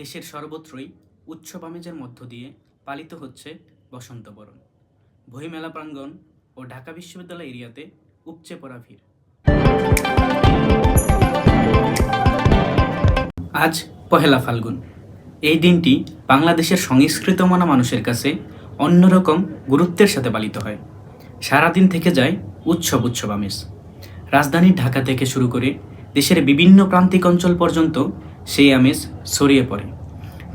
দেশের সর্বত্রই উৎসব আমেজের মধ্য দিয়ে পালিত হচ্ছে বসন্ত বরণ। প্রাঙ্গণ ও ঢাকা বিশ্ববিদ্যালয় এরিয়াতে উপচে পড়া ভিড়। আজ পহেলা ফাল্গুন। এই দিনটি বাংলাদেশের সংস্কৃত মানা মানুষের কাছে অন্যরকম গুরুত্বের সাথে পালিত হয়। সারাদিন থেকে যায় উৎসব উৎসব আমেজ রাজধানী ঢাকা থেকে শুরু করে দেশের বিভিন্ন প্রান্তিক অঞ্চল পর্যন্ত সেই আমেজ ছড়িয়ে পড়ে।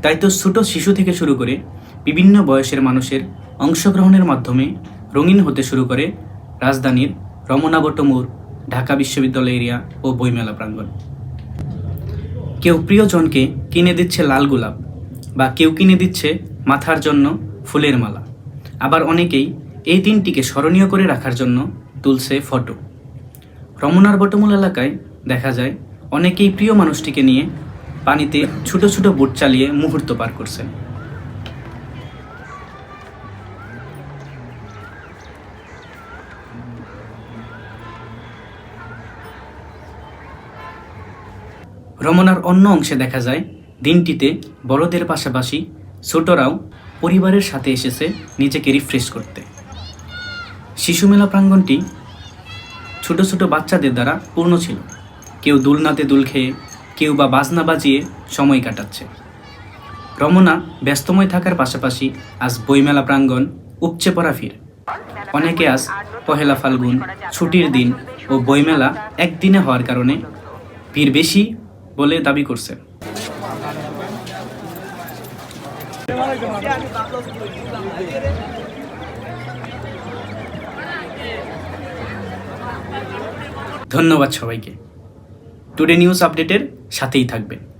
তাই তো ছোট শিশু থেকে শুরু করে বিভিন্ন বয়সের মানুষের অংশগ্রহণের মাধ্যমে রঙিন হতে শুরু করে রাজধানীর রমনাবটমুর ঢাকা বিশ্ববিদ্যালয় এরিয়া ও বইমেলা প্রাঙ্গণ। কেউ প্রিয়জনকে কিনে দিচ্ছে লাল গোলাপ বা কেউ কিনে দিচ্ছে মাথার জন্য ফুলের মালা। আবার অনেকেই এই দিনটিকে স্মরণীয় করে রাখার জন্য তুলছে ফটো। রমনার বটমূল এলাকায় দেখা যায়, অনেকেই প্রিয় মানুষটিকে নিয়ে পানিতে ছোট ছোট বোট চালিয়ে মুহূর্ত পার করছেন রমনার অন্য অংশে দেখা যায়, দিনটিতে বড়দের পাশাপাশি ছোটরাও পরিবারের সাথে এসেছে নিজেকে রিফ্রেশ করতে। শিশু মেলা প্রাঙ্গণটি ছোট ছোট বাচ্চাদের দ্বারা পূর্ণ ছিল। কেউ দুলনাতে দুল খেয়ে কেউ বা বাজনা বাজিয়ে সময় কাটাচ্ছে। রমনা ব্যস্তময় থাকার পাশাপাশি আজ বইমেলা প্রাঙ্গণ উপচে পড়া ভিড়। অনেকে আজ পহেলা ফাল্গুন, ছুটির দিন ও বইমেলা একদিনে হওয়ার কারণে ভিড় বেশি বলে দাবি করছে। ধন্যবাদ সবাইকে। টুডে নিউজ আপডেটের সাথেই থাকবেন।